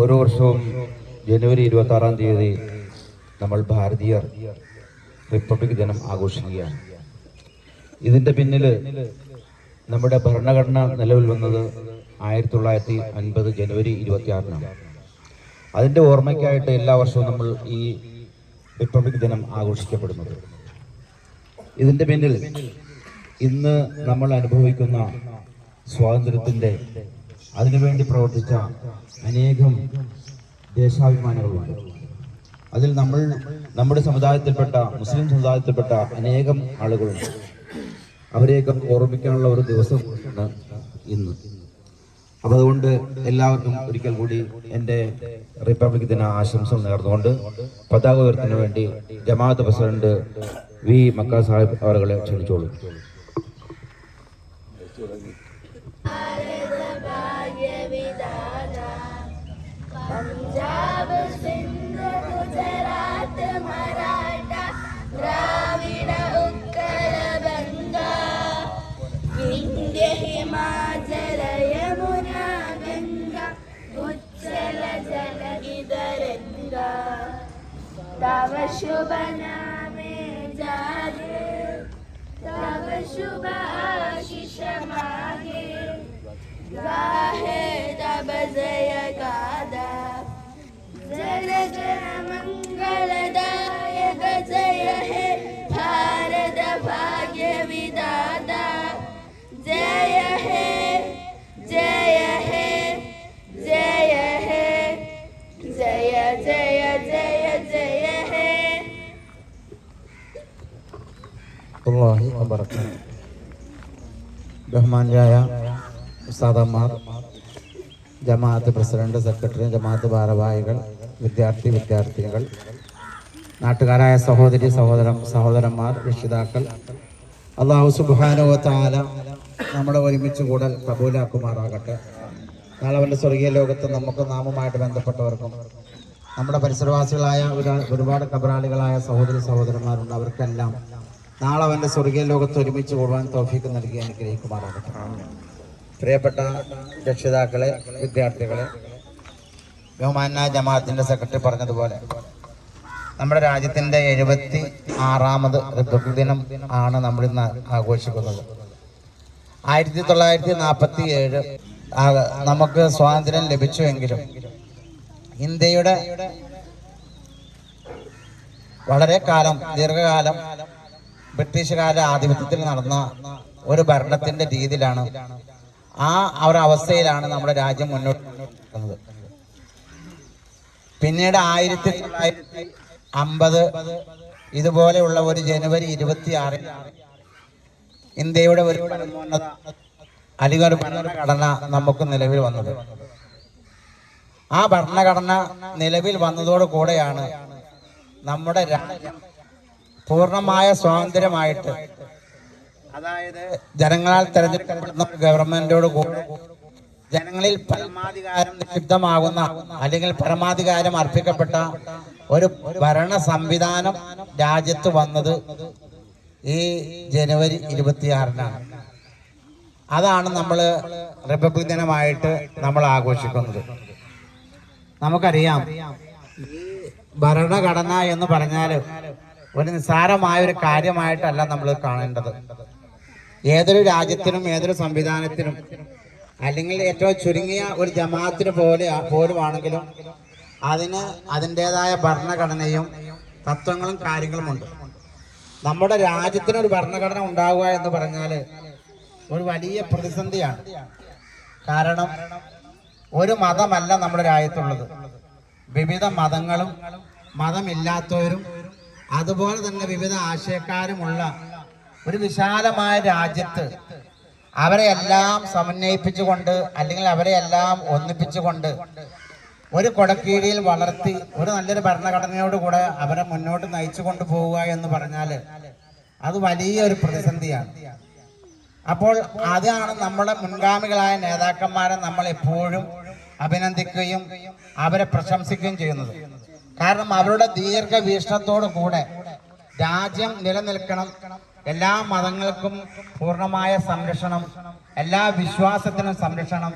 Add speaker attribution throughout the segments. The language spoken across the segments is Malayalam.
Speaker 1: ഓരോ വർഷവും ജനുവരി ഇരുപത്തി ആറാം തീയതി നമ്മൾ ഭാരതീയർ റിപ്പബ്ലിക് ദിനം ആഘോഷിക്കുകയാണ്. ഇതിന്റെ പിന്നിൽ നമ്മുടെ ഭരണഘടന നിലവിൽ വന്നത് ആയിരത്തി തൊള്ളായിരത്തി അൻപത് ജനുവരി ഇരുപത്തിയാറിനാണ്. അതിന്റെ ഓർമ്മയ്ക്കായിട്ട് എല്ലാ വർഷവും നമ്മൾ ഈ റിപ്പബ്ലിക് ദിനം ആഘോഷിക്കപ്പെടുന്നത്. ഇതിന്റെ പിന്നിൽ ഇന്ന് നമ്മൾ അനുഭവിക്കുന്ന സ്വാതന്ത്ര്യത്തിന്റെ അതിനുവേണ്ടി പ്രവർത്തിച്ച അനേകം ദേശാഭിമാനികളുണ്ട്. അതിൽ നമ്മൾ നമ്മുടെ സമുദായത്തിൽപ്പെട്ട മുസ്ലിം സമുദായത്തിൽപ്പെട്ട അനേകം ആളുകളുണ്ട്. അവരെയൊക്കെ ഓർമ്മിക്കാനുള്ള ഒരു ദിവസം ഇന്ന്. അപ്പൊ അതുകൊണ്ട് എല്ലാവർക്കും ഒരിക്കൽ കൂടി എന്റെ റിപ്പബ്ലിക് ദിന ആശംസ നേർന്നുകൊണ്ട് പതാക ഉയർത്തിന് വേണ്ടി ജമാഅത്ത് പ്രസിഡന്റ് വി മക്ക സാഹിബ് അവരെ ക്ഷണിച്ചോളൂ.
Speaker 2: പഞ്ചാബ് സിന്ധ് ഗുജറാത്ത് മറാഠ ദ്രാവിഡ ഉത്തര ബംഗാൾ വിന്ധ്യ ഹിമാചല യമുന ഗംഗ ഉജ്ജല ജല ഇതരംഗ തവ ശുഭനാമേ ജാഗേ തവ ശുഭ ആശിഷമാകേ ഗാഹേ തപ ജയ ഗാ जय गादा जन जन मंगलदायक जय हे भारत भाग्य विदाता जय हे जय हे जय हे जय जय जय जय हे
Speaker 3: അള്ളാഹി വബറകാത്ത് ബഹുമാനായ ഉസ്താദന്മാർ ജമാഅത്ത് പ്രസിഡന്റ് സെക്രട്ടറി ജമാഅത്ത് ഭാരവാഹികൾ വിദ്യാർത്ഥി വിദ്യാർത്ഥികൾ നാട്ടുകാരായ സഹോദരി സഹോദര സഹോദരന്മാർ രക്ഷിതാക്കൾ. അള്ളാഹു സുബാനുവത്താല നമ്മുടെ ഒരുമിച്ച് കൂടൽ കബൂലാക്കുമാറാകട്ടെ. നാളെ അവന്റെ സ്വർഗീയ ലോകത്ത് നമുക്ക് നാമുമായിട്ട് ബന്ധപ്പെട്ടവർക്കും നമ്മുടെ പരിസരവാസികളായ ഒരു ഒരുപാട് കബറാളികളായ സഹോദരി സഹോദരന്മാരുണ്ട്. അവർക്കെല്ലാം നാളെ അവന്റെ സ്വർഗീയ ലോകത്ത് ഒരുമിച്ച് കൂടുവാൻ തോഫിക്ക് നൽകി അനുഗ്രഹിക്കുമാറാകട്ടെ. പ്രിയപ്പെട്ട രക്ഷിതാക്കളെ വിദ്യാർത്ഥികളെ ബഹുമാന ജമാഅത്തിന്റെ സെക്രട്ടറി പറഞ്ഞതുപോലെ. നമ്മുടെ രാജ്യത്തിന്റെ എഴുപത്തി ആറാമത് റിപ്പബ്ലിക് ദിനം ആണ് നമ്മൾ ഇന്ന് ആഘോഷിക്കുന്നത്. ആയിരത്തി തൊള്ളായിരത്തി നാൽപ്പത്തി ഏഴ് നമുക്ക് സ്വാതന്ത്ര്യം ലഭിച്ചുവെങ്കിലും ഇന്ത്യയുടെ വളരെ കാലം ദീർഘകാലം ബ്രിട്ടീഷുകാരുടെ ആധിപത്യത്തിൽ നടന്ന ഒരു ഭരണത്തിന്റെ രീതിയിലാണ് ആ ഒരു അവസ്ഥയിലാണ് നമ്മുടെ രാജ്യം മുന്നോട്ട് പോകുന്നത് പിന്നീട് ആയിരത്തി തൊള്ളായിരത്തി അമ്പത് ഇതുപോലെയുള്ള ഒരു ജനുവരി ഇരുപത്തിയാറിൽ ഇന്ത്യയുടെ ഒരു അല്ലെങ്കിൽ ഭരണഘടന നമുക്ക് നിലവിൽ വന്നത്. ആ ഭരണഘടന നിലവിൽ വന്നതോടു കൂടെയാണ് നമ്മുടെ രാജ്യം പൂർണമായ സ്വാതന്ത്ര്യമായിട്ട് അതായത് ജനങ്ങളാൽ തെരഞ്ഞെടുക്കപ്പെടുന്ന ഗവൺമെന്റോട് കൂടെ ജനങ്ങളിൽ പരമാധികാരം നിക്ഷിപ്തമാകുന്ന അല്ലെങ്കിൽ പരമാധികാരം അർപ്പിക്കപ്പെട്ട ഒരു ഭരണ സംവിധാനം രാജ്യത്ത് വന്നത് ഈ ജനുവരി ഇരുപത്തിയാറിനാണ്. അതാണ് നമ്മൾ റിപ്പബ്ലിക് ദിനമായിട്ട് നമ്മൾ ആഘോഷിക്കുന്നത്. നമുക്കറിയാം ഈ ഭരണഘടന എന്ന് പറഞ്ഞാൽ ഒരു നിസ്സാരമായ ഒരു കാര്യമായിട്ടല്ല നമ്മൾ കാണേണ്ടത്. ഏതൊരു രാജ്യത്തിനും ഏതൊരു സംവിധാനത്തിനും അല്ലെങ്കിൽ ഏറ്റവും ചുരുങ്ങിയ ഒരു ജമാഅത്തിന് പോലെ പോലുമാണെങ്കിലും അതിന് അതിന്റെതായ ഭരണഘടനയും തത്വങ്ങളും കാര്യങ്ങളും ഉണ്ട്. നമ്മുടെ രാജ്യത്തിന് ഒരു ഭരണഘടന ഉണ്ടാവുക എന്ന് പറഞ്ഞാൽ ഒരു വലിയ പ്രതിസന്ധിയാണ്. കാരണം ഒരു മതമല്ല നമ്മുടെ രാജ്യത്തുള്ളത്. വിവിധ മതങ്ങളും മതമില്ലാത്തവരും അതുപോലെ തന്നെ വിവിധ ആശയക്കാരുമുള്ള ഒരു വിശാലമായ രാജ്യത്ത് അവരെ എല്ലാം സമന്വയിപ്പിച്ചുകൊണ്ട് അല്ലെങ്കിൽ അവരെ എല്ലാം ഒന്നിപ്പിച്ചുകൊണ്ട് ഒരു കൊടക്കീഴിയിൽ വളർത്തി ഒരു നല്ലൊരു ഭരണഘടനയോട് കൂടെ അവരെ മുന്നോട്ട് നയിച്ചു കൊണ്ടുപോവുക എന്ന് പറഞ്ഞാൽ അത് വലിയൊരു പ്രതിസന്ധിയാണ്. അപ്പോൾ അതാണ് നമ്മുടെ മുൻഗാമികളായ നേതാക്കന്മാരെ നമ്മൾ എപ്പോഴും അഭിനന്ദിക്കുകയും അവരെ പ്രശംസിക്കുകയും ചെയ്യുന്നത്. കാരണം അവരുടെ ദീർഘവീക്ഷണത്തോടു കൂടെ രാജ്യം നിലനിൽക്കണം. എല്ലാ മതങ്ങൾക്കും പൂർണമായ സംരക്ഷണം എല്ലാ വിശ്വാസത്തിനും സംരക്ഷണം.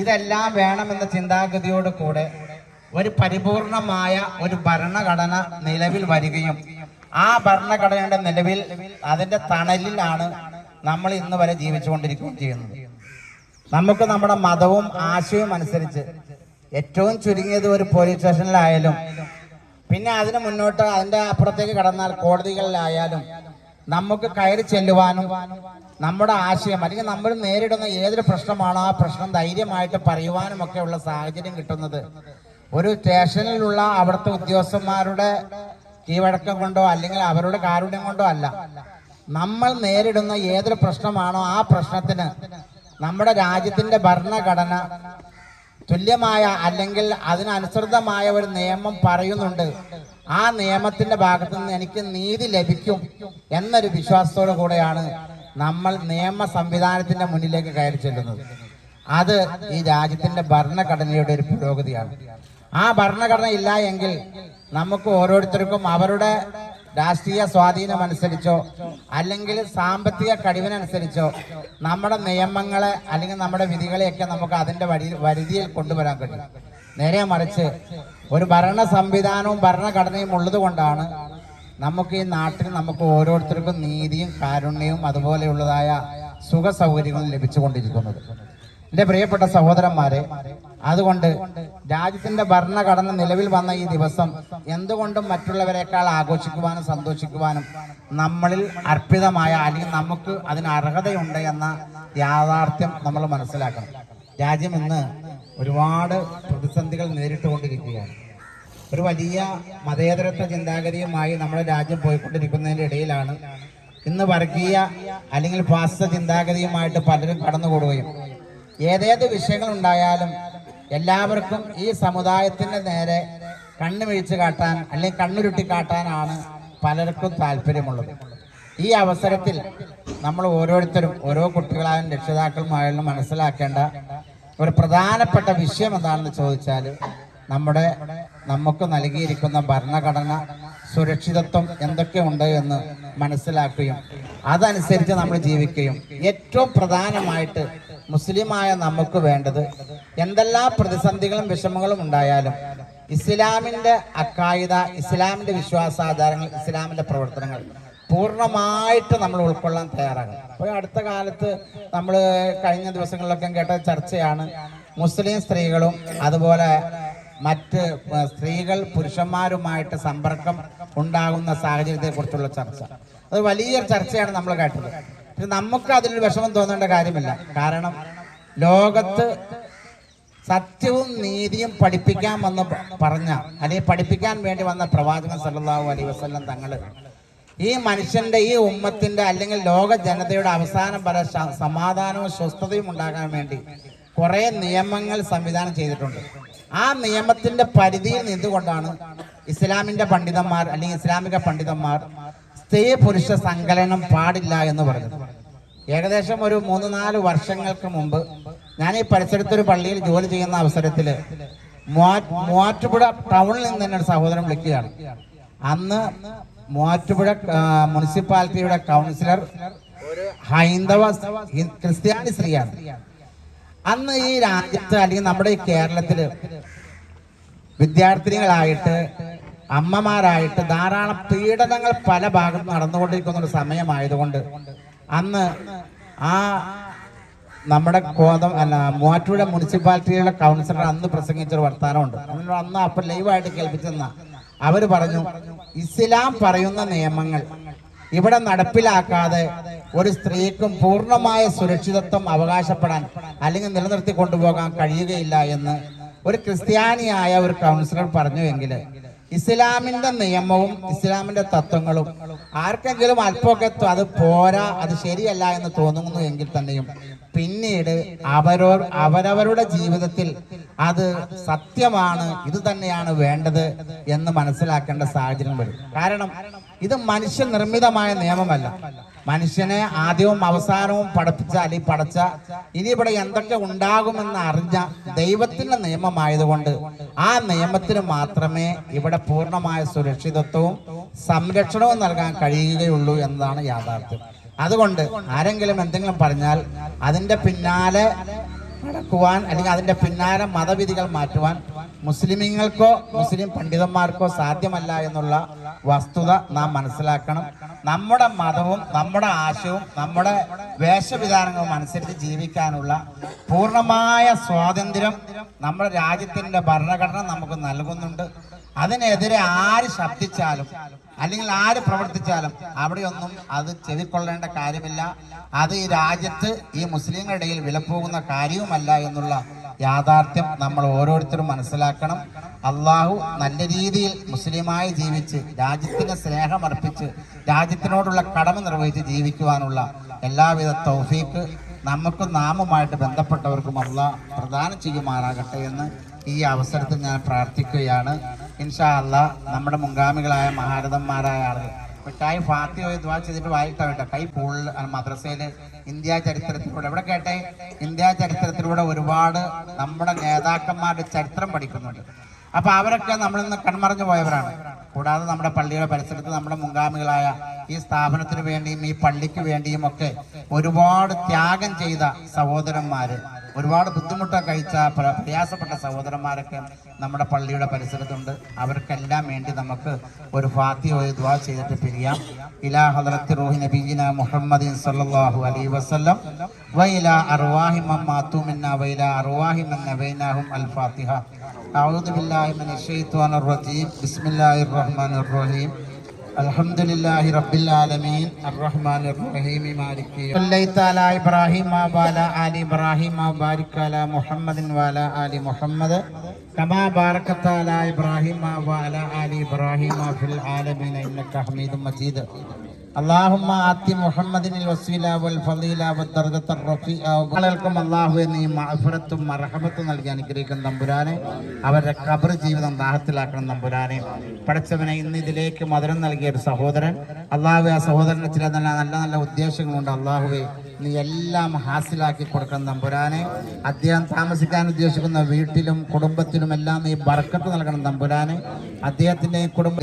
Speaker 3: ഇതെല്ലാം വേണമെന്ന ചിന്താഗതിയോട് കൂടെ ഒരു പരിപൂർണമായ ഒരു ഭരണഘടന നിലവിൽ വരികയും ആ ഭരണഘടനയുടെ നിലവിൽ അതിന്റെ തണലിലാണ് നമ്മൾ ഇന്ന് വരെ ജീവിച്ചുകൊണ്ടിരിക്കുകയും ചെയ്യുന്നത്. നമുക്ക് നമ്മുടെ മതവും ആശയവും അനുസരിച്ച് ഏറ്റവും ചുരുങ്ങിയത് ഒരു പോലീസ് സ്റ്റേഷനിലായാലും പിന്നെ അതിന് മുന്നോട്ട് അതിന്റെ അപ്പുറത്തേക്ക് കടന്നാൽ കോടതികളിലായാലും നമുക്ക് കയറി ചെല്ലുവാനും നമ്മുടെ ആശയം അല്ലെങ്കിൽ നമ്മൾ നേരിടുന്ന ഏതൊരു പ്രശ്നമാണോ ആ പ്രശ്നം ധൈര്യമായിട്ട് പറയുവാനും ഉള്ള സാഹചര്യം കിട്ടുന്നത്. ഒരു സ്റ്റേഷനിലുള്ള അവിടുത്തെ ഉദ്യോഗസ്ഥന്മാരുടെ കീഴടക്കം കൊണ്ടോ അല്ലെങ്കിൽ അവരുടെ കാരുണ്യം കൊണ്ടോ അല്ല. നമ്മൾ നേരിടുന്ന ഏതൊരു പ്രശ്നമാണോ ആ പ്രശ്നത്തിന് നമ്മുടെ രാജ്യത്തിന്റെ ഭരണഘടന തുല്യമായ അല്ലെങ്കിൽ അതിനനുസൃതമായ ഒരു നിയമം പറയുന്നുണ്ട്. ആ നിയമത്തിന്റെ ഭാഗത്തു നിന്ന് എനിക്ക് നീതി ലഭിക്കും എന്നൊരു വിശ്വാസത്തോടു കൂടെയാണ് നമ്മൾ നിയമ സംവിധാനത്തിന്റെ മുന്നിലേക്ക് കയറി ചെല്ലുന്നത്. അത് ഈ രാജ്യത്തിന്റെ ഭരണഘടനയുടെ ഒരു പുരോഗതിയാണ്. ആ ഭരണഘടന ഇല്ല എങ്കിൽ നമുക്ക് ഓരോരുത്തർക്കും അവരുടെ രാഷ്ട്രീയ സ്വാധീനം അനുസരിച്ചോ അല്ലെങ്കിൽ സാമ്പത്തിക കഴിവിനനുസരിച്ചോ നമ്മുടെ നിയമങ്ങളെ അല്ലെങ്കിൽ നമ്മുടെ വിധികളെയൊക്കെ നമുക്ക് അതിന്റെ വഴി വരുതിയിൽ കൊണ്ടുവരാൻ കഴിയും. നേരെ മറിച്ച് ഒരു ഭരണ സംവിധാനവും ഭരണഘടനയും ഉള്ളത് കൊണ്ടാണ് നമുക്ക് ഈ നാട്ടിൽ നമുക്ക് ഓരോരുത്തർക്കും നീതിയും കാരുണ്യവും അതുപോലെയുള്ളതായ സുഖ സൗകര്യങ്ങളും ലഭിച്ചുകൊണ്ടിരിക്കുന്നത്. എന്റെ പ്രിയപ്പെട്ട സഹോദരന്മാരെ അതുകൊണ്ട് രാജ്യത്തിന്റെ ഭരണഘടന നിലവിൽ വന്ന ഈ ദിവസം എന്തുകൊണ്ടും മറ്റുള്ളവരെക്കാൾ ആഘോഷിക്കുവാനും സന്തോഷിക്കുവാനും നമ്മളിൽ അർപ്പിതമായ അല്ലെങ്കിൽ നമുക്ക് അതിന് അർഹതയുണ്ട് എന്ന യാഥാർത്ഥ്യം നമ്മൾ മനസ്സിലാക്കണം. രാജ്യം ഇന്ന് ഒരുപാട് പ്രതിസന്ധികൾ നേരിട്ടുകൊണ്ടിരിക്കുകയാണ്. ഒരു വലിയ മതേതരത്വ ചിന്താഗതിയുമായി നമ്മുടെ രാജ്യം പോയിക്കൊണ്ടിരിക്കുന്നതിന്റെ ഇടയിലാണ് ഇന്ന് വർഗീയ അല്ലെങ്കിൽ ഫാസിസ ചിന്താഗതിയുമായിട്ട് പലരും കടന്നുകൂടുകയും ഏതേത് വിഷയങ്ങൾ ഉണ്ടായാലും എല്ലാവർക്കും ഈ സമുദായത്തിന്റെ നേരെ കണ്ണു വീഴ്ച കാട്ടാൻ അല്ലെങ്കിൽ കണ്ണുരുട്ടി കാട്ടാനാണ് പലർക്കും താല്പര്യമുള്ളത്. ഈ അവസരത്തിൽ നമ്മൾ ഓരോരുത്തരും ഓരോ കുട്ടികളായാലും രക്ഷിതാക്കളുമായാലും മനസ്സിലാക്കേണ്ട ഒരു പ്രധാനപ്പെട്ട വിഷയം എന്താണെന്ന് ചോദിച്ചാൽ നമ്മുടെ നമുക്ക് നൽകിയിരിക്കുന്ന ഭരണഘടന സുരക്ഷിതത്വം എന്തൊക്കെയുണ്ട് എന്ന് മനസ്സിലാക്കുകയും അതനുസരിച്ച് നമ്മൾ ജീവിക്കുകയും. ഏറ്റവും പ്രധാനമായിട്ട് മുസ്ലിമായ നമുക്ക് വേണ്ടത് എന്തെല്ലാം പ്രതിസന്ധികളും വിഷമങ്ങളും ഉണ്ടായാലും ഇസ്ലാമിന്റെ അക്കായുത ഇസ്ലാമിന്റെ വിശ്വാസാചാരങ്ങൾ ഇസ്ലാമിന്റെ പ്രവർത്തനങ്ങൾ. പൂർണമായിട്ട് നമ്മൾ ഉൾക്കൊള്ളാൻ തയ്യാറാകണം. അപ്പോൾ അടുത്ത കാലത്ത് നമ്മൾ കഴിഞ്ഞ ദിവസങ്ങളിലൊക്കെ കേട്ട ചർച്ചയാണ് മുസ്ലിം സ്ത്രീകളും അതുപോലെ മറ്റ് സ്ത്രീകൾ പുരുഷന്മാരുമായിട്ട് സമ്പർക്കം ഉണ്ടാകുന്ന സാഹചര്യത്തെക്കുറിച്ചുള്ള ചർച്ച. അത് വലിയൊരു ചർച്ചയാണ് നമ്മൾ കേട്ടത്. പക്ഷെ നമുക്ക് അതിലൊരു വിഷമം തോന്നേണ്ട കാര്യമില്ല. കാരണം ലോകത്ത് സത്യവും നീതിയും പഠിപ്പിക്കാൻ വന്ന് പറഞ്ഞ അല്ലെങ്കിൽ പഠിപ്പിക്കാൻ വേണ്ടി വന്ന പ്രവാചകൻ സല്ലാഹു അലൈഹി വസല്ലം തങ്ങൾ ഈ മനുഷ്യന്റെ ഈ ഉമ്മത്തിന്റെ അല്ലെങ്കിൽ ലോക ജനതയുടെ അവസാനം വരെ സമാധാനവും സ്വസ്ഥതയും ഉണ്ടാകാൻ വേണ്ടി കുറെ നിയമങ്ങൾ സംവിധാനം ചെയ്തിട്ടുണ്ട്. ആ നിയമത്തിന്റെ പരിധിയിൽ നിന്നുകൊണ്ടാണ് ഇസ്ലാമിന്റെ പണ്ഡിതന്മാർ അല്ലെങ്കിൽ ഇസ്ലാമിക പണ്ഡിതന്മാർ സ്ത്രീ പുരുഷ സങ്കലനം പാടില്ല എന്ന് പറഞ്ഞത്. ഏകദേശം ഒരു മൂന്ന് നാല് വർഷങ്ങൾക്ക് മുമ്പ് ഞാൻ ഈ പരിസരത്തൊരു പള്ളിയിൽ ജോലി ചെയ്യുന്ന അവസരത്തിൽ മൂവാറ്റുപുഴ ടൗണിൽ നിന്ന് തന്നെ ഒരു സഹോദരൻ വിളിക്കുകയാണ്. അന്ന് മൂവാറ്റുപുഴ മുനിസിപ്പാലിറ്റിയുടെ കൗൺസിലർ ഹൈന്ദവ ക്രിസ്ത്യാനി സ്ത്രീയാണ്. അന്ന് ഈ രാജ്യത്ത് അല്ലെങ്കിൽ നമ്മുടെ ഈ കേരളത്തിൽ വിദ്യാർത്ഥിനികളായിട്ട് അമ്മമാരായിട്ട് ധാരാളം പീഡനങ്ങൾ പല ഭാഗത്തും നടന്നുകൊണ്ടിരിക്കുന്ന ഒരു സമയമായതുകൊണ്ട് അന്ന് ആ നമ്മുടെ കോതം അല്ല മൂവാറ്റുപുഴ മുനിസിപ്പാലിറ്റിയുടെ കൗൺസിലർ അന്ന് പ്രസംഗിച്ചൊരു വർത്താനമുണ്ട്. അതിനോട് അന്ന് അപ്പൊ ലൈവായിട്ട് കേൾപ്പിച്ചെന്ന. അവർ പറഞ്ഞു ഇസ്ലാം പറയുന്ന നിയമങ്ങൾ ഇവിടെ നടപ്പിലാക്കാതെ ഒരു സ്ത്രീക്കും പൂർണമായ സുരക്ഷിതത്വം അവകാശപ്പെടാൻ അല്ലെങ്കിൽ നിലനിർത്തി കൊണ്ടുപോകാൻ കഴിയുകയില്ല എന്ന് ഒരു ക്രിസ്ത്യാനിയായ ഒരു കൗൺസിലർ പറഞ്ഞുവെങ്കിൽ ഇസ്ലാമിന്റെ നിയമവും ഇസ്ലാമിന്റെ തത്വങ്ങളും ആർക്കെങ്കിലും അല്പമൊക്കെ അത് പോരാ അത് ശരിയല്ല എന്ന് തോന്നുന്നു എങ്കിൽ തന്നെയും. പിന്നീട് അവരോ അവരവരുടെ ജീവിതത്തിൽ അത് സത്യമാണ് ഇത് തന്നെയാണ് വേണ്ടത് എന്ന് മനസ്സിലാക്കേണ്ട സാഹചര്യം വരും. കാരണം ഇത് മനുഷ്യ നിർമ്മിതമായ നിയമമല്ല. മനുഷ്യനെ ആദ്യവും അവസാനവും പഠിപ്പിച്ച അല്ലെങ്കിൽ പഠിച്ച ഇനി ഇവിടെ എന്തൊക്കെ ഉണ്ടാകുമെന്ന് അറിഞ്ഞ ദൈവത്തിന്റെ നിയമമായതുകൊണ്ട് ആ നിയമത്തിന് മാത്രമേ ഇവിടെ പൂർണമായ സുരക്ഷിതത്വവും സംരക്ഷണവും നൽകാൻ കഴിയുകയുള്ളൂ എന്നതാണ് യാഥാർത്ഥ്യം. അതുകൊണ്ട് ആരെങ്കിലും എന്തെങ്കിലും പറഞ്ഞാൽ അതിന്റെ പിന്നാലെ നടക്കുവാൻ അല്ലെങ്കിൽ അതിന്റെ പിന്നാലെ മതവിധികൾ മാറ്റുവാൻ മുസ്ലിമീങ്ങൾക്കോ മുസ്ലിം പണ്ഡിതന്മാർക്കോ സാധ്യമല്ല എന്നുള്ള വസ്തുത നാം മനസ്സിലാക്കണം. നമ്മുടെ മതവും നമ്മുടെ ആശയവും നമ്മുടെ വേഷവിധാനങ്ങളും അനുസരിച്ച് ജീവിക്കാനുള്ള പൂർണമായ സ്വാതന്ത്ര്യം നമ്മുടെ രാജ്യത്തിന്റെ ഭരണഘടന നമുക്ക് നൽകുന്നുണ്ട്. അതിനെതിരെ ആര് ശബ്ദിച്ചാലും അല്ലെങ്കിൽ ആര് പ്രവർത്തിച്ചാലും അവിടെയൊന്നും അത് ചെവിക്കൊള്ളേണ്ട കാര്യമില്ല. അത് ഈ രാജ്യത്ത് ഈ മുസ്ലിങ്ങളുടെ ഇടയിൽ വിലപ്പോകുന്ന കാര്യവുമല്ല എന്നുള്ള യാഥാർത്ഥ്യം നമ്മൾ ഓരോരുത്തരും മനസ്സിലാക്കണം. അള്ളാഹു നല്ല രീതിയിൽ മുസ്ലിമായി ജീവിച്ച് രാജ്യത്തിന് സ്നേഹമർപ്പിച്ച് രാജ്യത്തിനോടുള്ള കടമ നിർവഹിച്ച് ജീവിക്കുവാനുള്ള എല്ലാവിധ തൗഫീക്ക് നമുക്കും നാമുമായിട്ട് ബന്ധപ്പെട്ടവർക്കും അള്ളാഹ് പ്രദാനം ചെയ്യുമാറാകട്ടെ എന്ന് ഈ അവസരത്തിൽ ഞാൻ പ്രാർത്ഥിക്കുകയാണ്. ഇൻഷാ അള്ളാഹ് നമ്മുടെ മുൻഗാമികളായ മഹാരഥന്മാരായ ആളുകൾ മിഠായി ഫാത്തി പോയി ദ്വാ ചെയ്തിട്ട് വായിക്കാൻ വേണ്ട. കൈ പൂളിൽ മദ്രസയിൽ ഇന്ത്യ ചരിത്രത്തിലൂടെ. എവിടെ കേട്ടെ? ഇന്ത്യ ചരിത്രത്തിലൂടെ ഒരുപാട് നമ്മുടെ നേതാക്കന്മാരുടെ ചരിത്രം പഠിക്കുന്നുണ്ട്. അപ്പൊ അവരൊക്കെ നമ്മളിൽ നിന്ന് കൺമറഞ്ഞു പോയവരാണ്. കൂടാതെ നമ്മുടെ പള്ളിയുടെ പരിസരത്ത് നമ്മുടെ മുൻഗാമികളായ ഈ സ്ഥാപനത്തിന് വേണ്ടിയും ഈ പള്ളിക്ക് വേണ്ടിയും ഒക്കെ ഒരുപാട് ത്യാഗം ചെയ്ത സഹോദരന്മാര് ഒരുപാട് ബുദ്ധിമുട്ടൊക്കെ കഴിച്ച പ്ര- പ്രയാസപ്പെട്ട സഹോദരന്മാരൊക്കെ നമ്മുടെ പള്ളിയുടെ പരിസരത്തുണ്ട് അവർക്കെല്ലാം വേണ്ടി നമുക്ക് ഒരു ഫാത്തി ഒരു ദുആ ചെയ്തിട്ട് പിരിയാം ഇലാ ഹദ്റത്തി റൂഹി നബിയിന മുഹമ്മദിൻ സല്ലല്ലാഹു അലൈഹി വസല്ലം വൈല അർവാഹി മമ്മാത്തു മിന്ന വൈല അർവാഹി മൻ നബൈനാഹും അൽ ഫാത്തിഹ أعوذ بالله من الشيطان الرجيم بسم الله الرحمن الرحيم الحمد لله رب العالمين الرحمن الرحيم مالك يوم صليت على إبراهيم وعلى آل إبراهيم وبارك على محمد وعلى آل محمد كما باركت على إبراهيم وعلى آل إبراهيم في العالمين إنك حميد مجيد അള്ളാഹുമ്മ ആത്തി മുഹമ്മദിനിൽ വസീല വൽ ഫലീല വത്തർഗത്തർ റഫീഖ ആളുകൾക്കും അള്ളാഹു നീ മഹഫറത്തും മർഹമത്തും നൽകി അനുഗ്രഹിക്കുന്ന തമ്പുരാനെ അവരുടെ കബർ ജീവിതം ദാഹത്തിലാക്കണം തമ്പുരാനെ. പഠിച്ചവനെ ഇന്ന് ഇതിലേക്ക് മധുരം നൽകിയ ഒരു സഹോദരൻ. അള്ളാഹു ആ സഹോദരന് ചില നല്ല നല്ല നല്ല ഉദ്ദേശങ്ങളുണ്ട്. അള്ളാഹുവെ നീ എല്ലാം ഹാസിലാക്കി കൊടുക്കണം തമ്പുരാനെ. അദ്ദേഹം താമസിക്കാൻ ഉദ്ദേശിക്കുന്ന വീട്ടിലും കുടുംബത്തിലും എല്ലാം നീ ബർക്കത്ത് നൽകണം തമ്പുരാനെ. അദ്ദേഹത്തിന്റെ കുടുംബ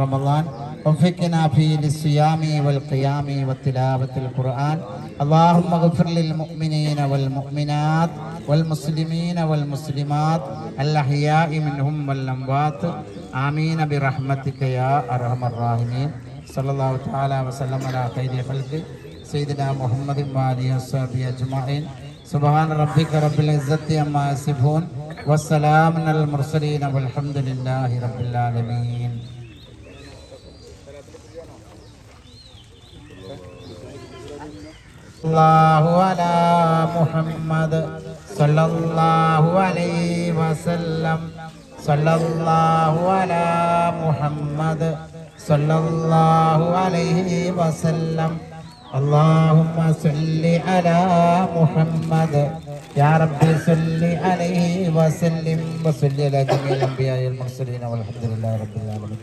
Speaker 3: റമദാൻ وفقنا فيه للصيام والقيام وتلاوة القرآن اللهم اغفر للمؤمنين والمؤمنات والمسلمين والمسلمات الأحياء منهم والأموات آمين برحمتك يا أرحم الراحمين صلى الله تعالى وسلم على خير خلقه سيدنا محمد وآله وصحبه أجمعين سبحان ربك رب العزة عما يصفون والسلام على المرسلين والحمد لله رب العالمين الله على محمد صلى الله عليه وسلم صلى الله على محمد صلى الله عليه وسلم اللهم صل على محمد يا رب صل عليه وسلم وصل على جميع الانبياء والمرسلين والحمد لله رب العالمين